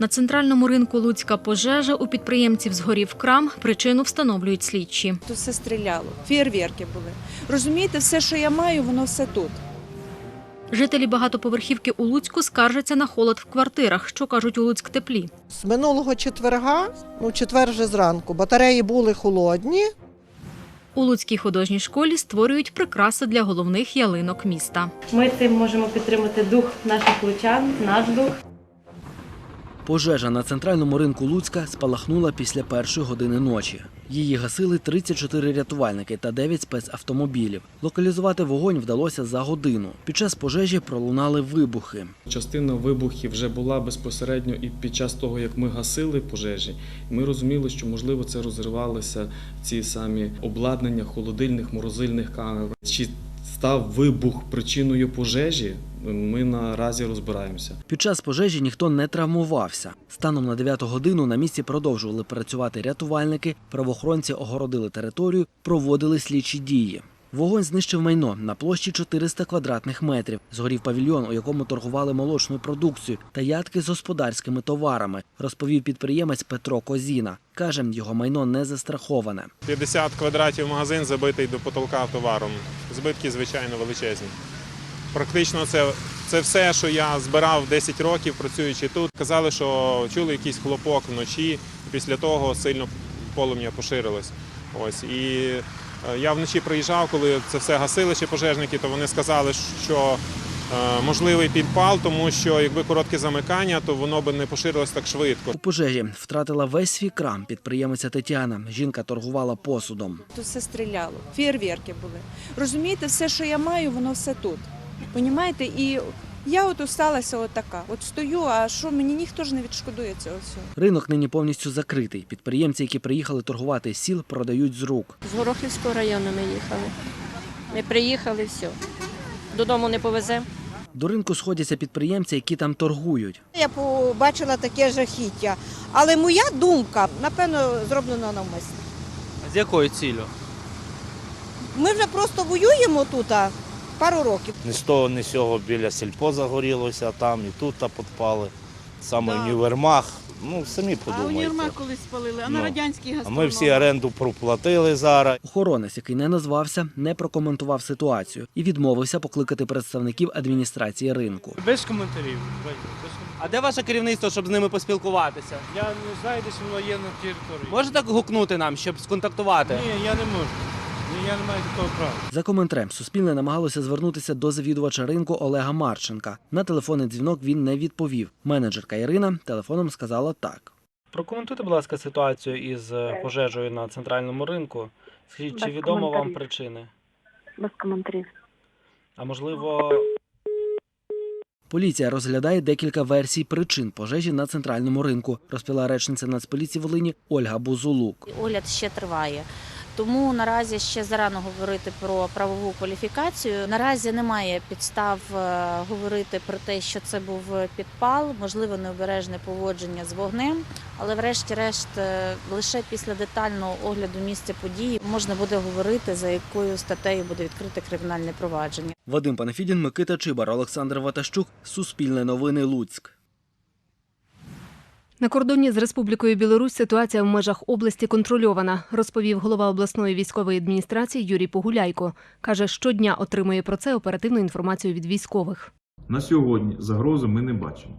На центральному ринку Луцька пожежа у підприємців згорів крам. Причину встановлюють слідчі. Тут все стріляло, фєрверки були. Розумієте, все, що я маю, воно все тут. Жителі багатоповерхівки у Луцьку скаржаться на холод в квартирах. Що кажуть у Луцьк теплі? З минулого четверга, ну четвер вже зранку, батареї були холодні. У Луцькій художній школі створюють прикраси для головних ялинок міста. Ми цим можемо підтримати дух наших лучан, наш дух. Пожежа на центральному ринку Луцька спалахнула після першої години ночі. Її гасили 34 рятувальники та 9 спецавтомобілів. Локалізувати вогонь вдалося за годину. Під час пожежі пролунали вибухи. Частина вибухів вже була безпосередньо і під час того, як ми гасили пожежі. Ми розуміли, що можливо це розривалися ці самі обладнання холодильних, морозильних камер. Чи став вибух причиною пожежі? Ми наразі розбираємося. Під час пожежі ніхто не травмувався. Станом на 9 годину на місці продовжували працювати рятувальники, правоохоронці огородили територію, проводили слідчі дії. Вогонь знищив майно на площі 400 квадратних метрів. Згорів павільйон, у якому торгували молочною продукцією та ядки з господарськими товарами, розповів підприємець Петро Козіна. Каже, його майно не застраховане. 50 квадратів магазин забитий до потолка товаром. Збитки, звичайно, величезні. Практично це, це все, що я збирав 10 років, працюючи тут. Казали, що чули якийсь хлопок вночі, і після того сильно полум'я поширилось. Ось. І е, я вночі приїжджав, коли це все гасили ще пожежники, то вони сказали, що е, можливий підпал, тому що якби коротке замикання, то воно би не поширилось так швидко. У пожежі втратила весь свій крам підприємиця Тетяна. Жінка торгувала посудом. Тут все стріляло, фєрверки були. Розумієте, все, що я маю, воно все тут. Понімаєте? І я от осталася отака. От стою, а що мені ніхто ж не відшкодує цього всього. Ринок нині повністю закритий. Підприємці, які приїхали торгувати сіл, продають з рук. З Горохівського району ми їхали. Ми приїхали, все. Додому не повеземо. До ринку сходяться підприємці, які там торгують. Я побачила таке жахіття. Але моя думка, напевно, зроблена навмисно. З якою ціллю? Ми вже просто воюємо тут а, пару років. Ні з того, ні з сього біля сільпо загорілося, там і тут та підпали. Саме Да. універмаг. Ну, самі А подумайте. універмаг колись спалили, а Ну, на радянський А ми всі оренду проплатили зараз. Охоронець, який не назвався, не прокоментував ситуацію і відмовився покликати представників адміністрації ринку. Без коментарів. А де ваше керівництво, щоб з ними поспілкуватися? Я не знаю, десь воно є на території. Можете гукнути нам, щоб сконтактувати? Ні, я не можу. Ні, я не маю такого права. За коментарем Суспільне намагалося звернутися до завідувача ринку Олега Марченка. На телефонний дзвінок він не відповів. Менеджерка Ірина телефоном сказала так. Прокоментуйте, будь ласка, ситуацію із е, пожежею на центральному ринку. Скажіть, чи Без відомо вам коментарів. причини? Без коментарів. А можливо, Поліція розглядає декілька версій причин пожежі на центральному ринку, розповіла речниця Нацполіції Волині Ольга Бузулук. Огляд ще триває. Тому наразі ще зарано говорити про правову кваліфікацію. Наразі немає підстав е, говорити про те, що це був підпал, можливо, необережне поводження з вогнем. Але, врешті-решт, е, лише після детального огляду місця події можна буде говорити, за якою статтею буде відкрите кримінальне провадження. Вадим Панафідін, Микита Чибар, Олександр Ватащук, Суспільне новини Луцьк. На кордоні з Республікою Білорусь ситуація в межах області контрольована, розповів голова обласної військової адміністрації Юрій Погуляйко. Каже, щодня отримує про це оперативну інформацію від військових. На сьогодні загрози ми не бачимо.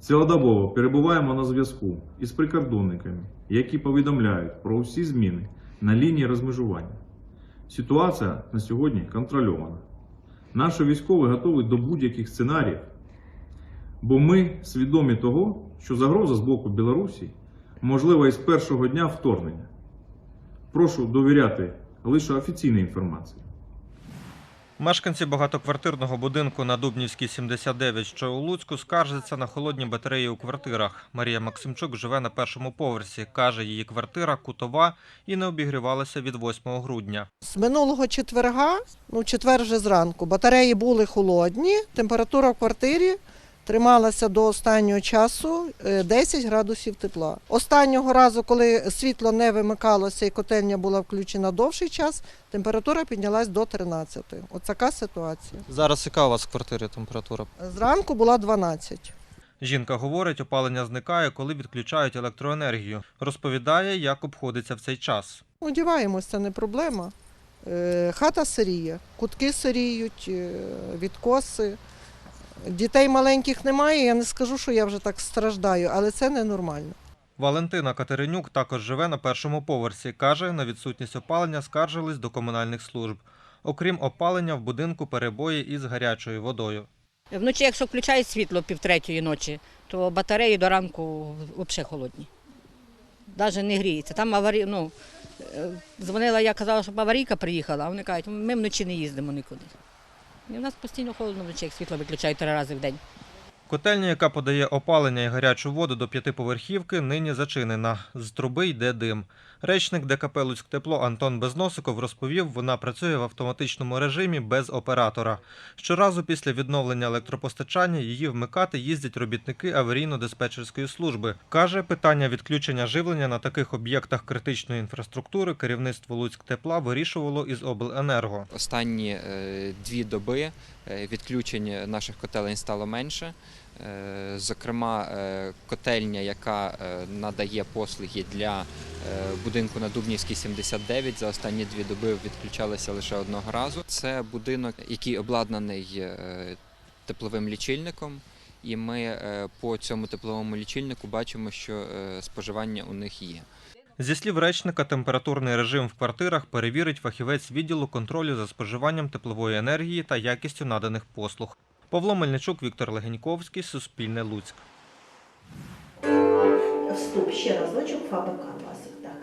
Цілодобово перебуваємо на зв'язку із прикордонниками, які повідомляють про усі зміни на лінії розмежування. Ситуація на сьогодні контрольована. Наші військові готові до будь-яких сценаріїв, бо ми свідомі того, що загроза з боку Білорусі можлива із першого дня вторгнення. Прошу довіряти лише офіційній інформації. мешканці багатоквартирного будинку на Дубнівській 79, що у Луцьку, скаржаться на холодні батареї у квартирах. Марія Максимчук живе на першому поверсі. Каже, її квартира кутова і не обігрівалася від 8 грудня. З минулого четверга, ну четвер вже зранку, батареї були холодні, температура в квартирі трималася до останнього часу е, 10 градусів тепла. Останнього разу, коли світло не вимикалося і котельня була включена довший час, температура піднялась до 13. Ось така ситуація. Зараз яка у вас в квартирі температура? Зранку була 12. Жінка говорить, опалення зникає, коли відключають електроенергію. Розповідає, як обходиться в цей час. Одіваємось, це не проблема. Е, Хата сиріє, кутки сиріють, е, відкоси. Дітей маленьких немає, я не скажу, що я вже так страждаю, але це ненормально. Валентина Катеринюк також живе на першому поверсі. Каже, на відсутність опалення скаржились до комунальних служб. Окрім опалення, в будинку перебої із гарячою водою. Вночі, якщо включають світло півтретьої ночі, то батареї до ранку взагалі холодні. Навіть не гріється. Там аварі... ну, е, дзвонила, я казала, щоб аварійка приїхала, а вони кажуть, ми вночі не їздимо нікуди. І в нас постійно холодно вночі, як світло виключають три рази в день. Котельня, яка подає опалення і гарячу воду до п'ятиповерхівки, нині зачинена. З труби йде дим. Речник ДКП «Луцьктепло» Антон Безносиков розповів, вона працює в автоматичному режимі без оператора. Щоразу після відновлення електропостачання її вмикати їздять робітники аварійно-диспетчерської служби. Каже, питання відключення живлення на таких об'єктах критичної інфраструктури керівництво «Луцьктепла» вирішувало із обленерго. Останні е, дві доби е, відключень наших котелень стало менше. Е, Зокрема, е, котельня, яка е, надає послуги для будинку на Дубнівській 79, за останні дві доби відключалася лише одного разу. Це будинок, який обладнаний тепловим лічильником. І ми по цьому тепловому лічильнику бачимо, що споживання у них є. Зі слів речника, температурний режим в квартирах перевірить фахівець відділу контролю за споживанням теплової енергії та якістю наданих послуг. Павло Мельничук, Віктор Легеньковський, Суспільне Луцьк. Вступ ще разочок, фабрика класик, так.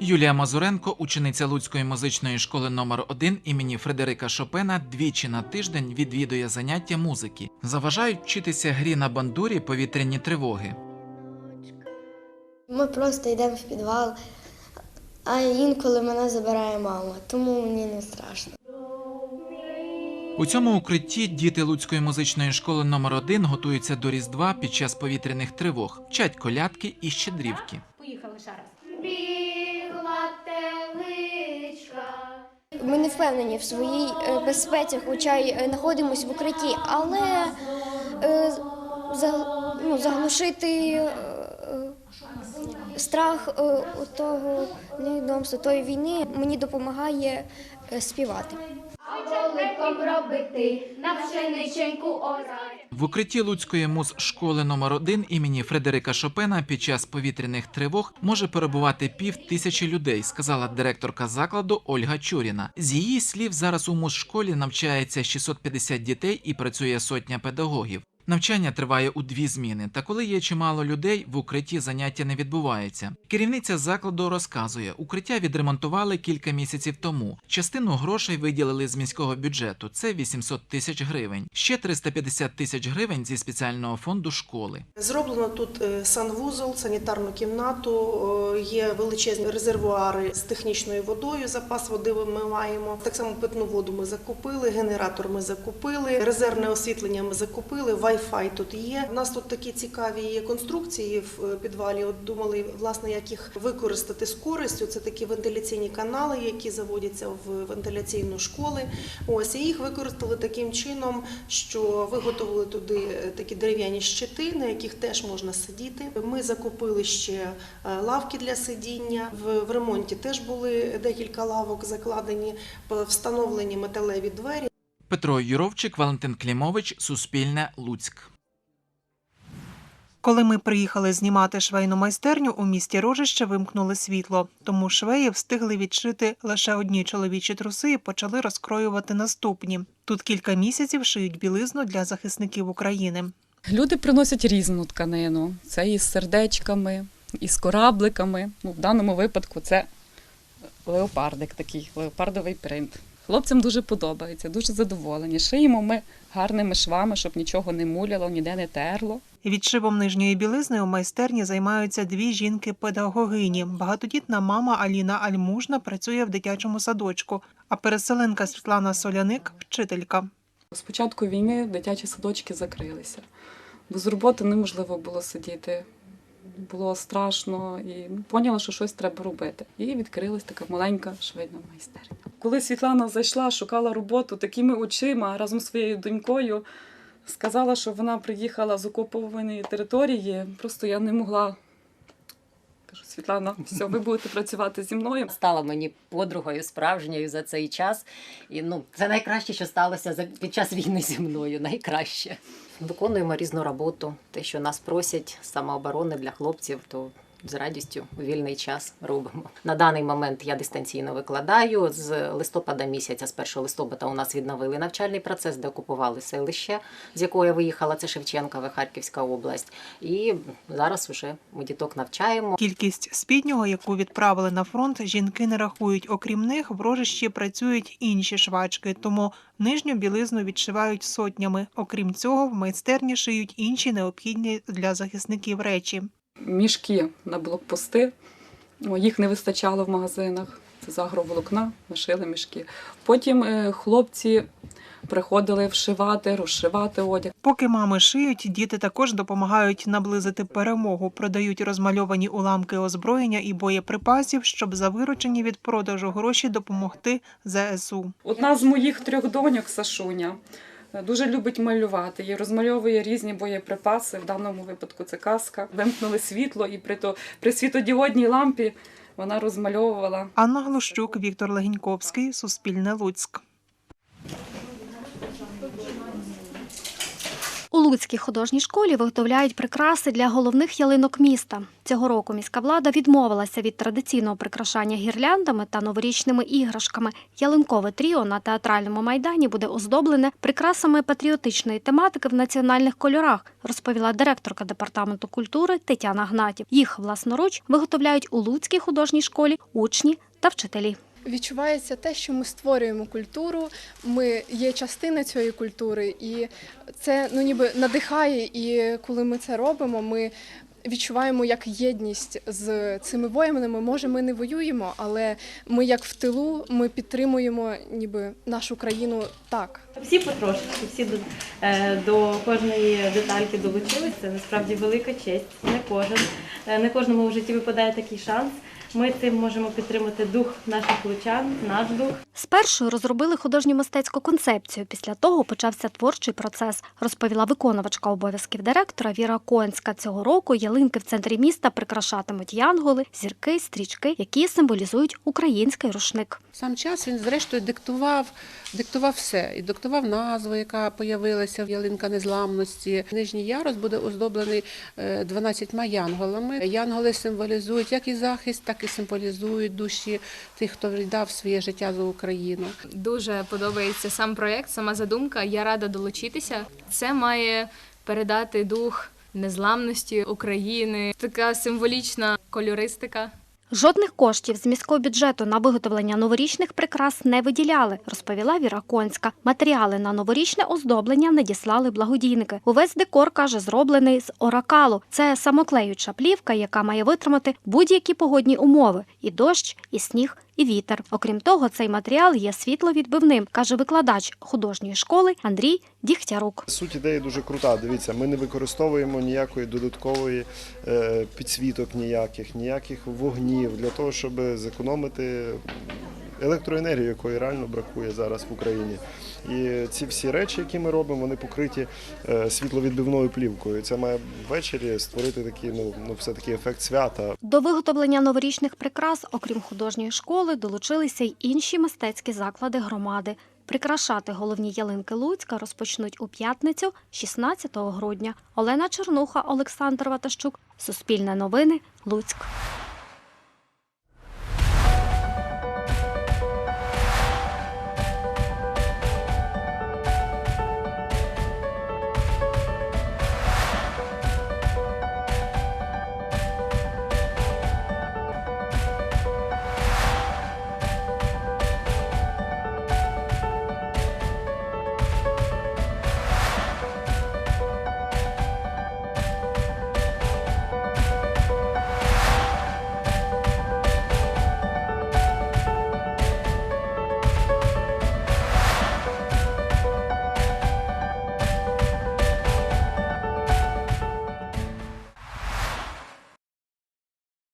Юлія Мазуренко, учениця Луцької музичної школи номер 1 імені Фредерика Шопена, двічі на тиждень відвідує заняття музики. Заважають вчитися грі на бандурі повітряні тривоги. Ми просто йдемо в підвал, а інколи мене забирає мама, тому мені не страшно. У цьому укритті діти Луцької музичної школи номер 1 готуються до Різдва під час повітряних тривог, вчать колядки і щедрівки. Поїхали ще раз. Ми не впевнені в своїй е, безпеці, хоча й е, знаходимося в укритті, але е, за, ну, заглушити страх е, от того невідомства тої війни мені допомагає е, співати. В укритті Луцької музшколи номер 1 імені Фредерика Шопена під час повітряних тривог може перебувати пів тисячі людей, сказала директорка закладу Ольга Чуріна. З її слів, зараз у музшколі навчається 650 дітей і працює сотня педагогів. Навчання триває у дві зміни, та коли є чимало людей, в укритті заняття не відбувається. Керівниця закладу розказує, укриття відремонтували кілька місяців тому. Частину грошей виділили з міського бюджету це 800 тисяч гривень. Ще 350 тисяч гривень зі спеціального фонду школи. Зроблено тут е, санвузол, санітарну кімнату, е, є величезні резервуари з технічною водою. Запас води ми маємо. Так само питну воду ми закупили, генератор ми закупили, резервне освітлення ми закупили. Wi-Fi тут є. У нас тут такі цікаві є конструкції в е, підвалі. От думали, власне, як їх використати з користю. Це такі вентиляційні канали, які заводяться в вентиляційну школи. Ось і їх використали таким чином, що виготовили туди е, такі дерев'яні щити, на яких теж можна сидіти. Ми закупили ще е, лавки для сидіння. В, в ремонті теж були декілька лавок закладені, встановлені металеві двері. Петро Юровчик, Валентин Клімович, Суспільне, Луцьк. Коли ми приїхали знімати швейну майстерню, у місті Рожище вимкнули світло, тому швеї встигли відшити лише одні чоловічі труси і почали розкроювати наступні. Тут кілька місяців шиють білизну для захисників України. Люди приносять різну тканину. Це із сердечками, із корабликами. Ну, в даному випадку це леопардик такий, леопардовий принт. Хлопцям дуже подобається, дуже задоволені. Шиємо ми гарними швами, щоб нічого не муляло, ніде не терло. Відшивом нижньої білизни у майстерні займаються дві жінки-педагогині. Багатодітна мама Аліна Альмужна працює в дитячому садочку, а переселенка Світлана Соляник вчителька. З початку війни дитячі садочки закрилися. Без роботи неможливо було сидіти. Було страшно і поняла, що щось треба робити. І відкрилась така маленька швейна майстерня. Коли Світлана зайшла, шукала роботу такими очима разом з своєю донькою, сказала, що вона приїхала з окупованої території. Просто я не могла. Кажу, Світлана, все, ви будете працювати зі мною. Стала мені подругою справжньою за цей час. І ну, це найкраще, що сталося за під час війни зі мною. Найкраще. Виконуємо різну роботу. Те, що нас просять самооборони для хлопців, то з радістю у вільний час робимо. На даний момент я дистанційно викладаю. З листопада місяця, з 1 листопада, у нас відновили навчальний процес, де окупували селище, з якого я виїхала. Це Шевченкове, Харківська область. І зараз вже ми діток навчаємо. Кількість спіднього, яку відправили на фронт, жінки не рахують. Окрім них, в рожищі працюють інші швачки, тому нижню білизну відшивають сотнями. Окрім цього, в майстерні шиють інші необхідні для захисників речі. Мішки на блокпости. Їх не вистачало в магазинах. Це з агроволокна, ми шили мішки. Потім е, хлопці приходили вшивати, розшивати одяг. Поки мами шиють, діти також допомагають наблизити перемогу, продають розмальовані уламки озброєння і боєприпасів, щоб за виручені від продажу гроші допомогти ЗСУ. Одна з моїх трьох доньок, Сашуня, дуже любить малювати і розмальовує різні боєприпаси. В даному випадку це каска. Вимкнули світло, і при, то, при світодіодній лампі вона розмальовувала. Анна Глущук, Віктор Легіньковський, Суспільне Луцьк. У Луцькій художній школі виготовляють прикраси для головних ялинок міста. Цього року міська влада відмовилася від традиційного прикрашання гірляндами та новорічними іграшками. Ялинкове тріо на театральному майдані буде оздоблене прикрасами патріотичної тематики в національних кольорах, розповіла директорка департаменту культури Тетяна Гнатів. Їх власноруч виготовляють у Луцькій художній школі учні та вчителі. Відчувається те, що ми створюємо культуру, ми є частина цієї культури, і це ну ніби надихає. І коли ми це робимо, ми відчуваємо як єдність з цими воїнами. Може, ми не воюємо, але ми як в тилу, ми підтримуємо ніби нашу країну так. Всі потрошечки, всі до, е, до кожної детальки долучилися. Насправді велика честь. Не кожен, е, не кожному в житті випадає такий шанс. Ми цим можемо підтримати дух наших лучан, наш дух. Спершу розробили художню мистецьку концепцію. Після того почався творчий процес, розповіла виконувачка обов'язків директора Віра Конська. Цього року ялинки в центрі міста прикрашатимуть янголи, зірки, стрічки, які символізують український рушник. Сам час він, зрештою, диктував, диктував все. І диктував назву, яка появилася в ялинка незламності. Нижній ярус буде оздоблений е, 12 янголами. Янголи символізують як і захист, так і символізують душі тих, хто віддав своє життя за Україну. Дуже подобається сам проєкт, сама задумка. Я рада долучитися. Це має передати дух незламності України, така символічна кольористика. Жодних коштів з міського бюджету на виготовлення новорічних прикрас не виділяли, розповіла Віра Конська. Матеріали на новорічне оздоблення надіслали благодійники. Увесь декор каже, зроблений з оракалу. Це самоклеюча плівка, яка має витримати будь-які погодні умови: і дощ, і сніг, і вітер. Окрім того, цей матеріал є світловідбивним, каже викладач художньої школи Андрій Дігтярук. Суть ідеї дуже крута. Дивіться, ми не використовуємо ніякої додаткової е, підсвіток, ніяких, ніяких вогнів для того, щоб зекономити електроенергію, якої реально бракує зараз в Україні. І ці всі речі, які ми робимо, вони покриті е, світловідбивною плівкою. Це має ввечері створити такий, ну, ну все таки ефект свята. До виготовлення новорічних прикрас, окрім художньої школи, долучилися й інші мистецькі заклади громади. Прикрашати головні ялинки Луцька розпочнуть у п'ятницю, 16 грудня. Олена Чернуха, Олександр Ватащук. Суспільне новини. Луцьк.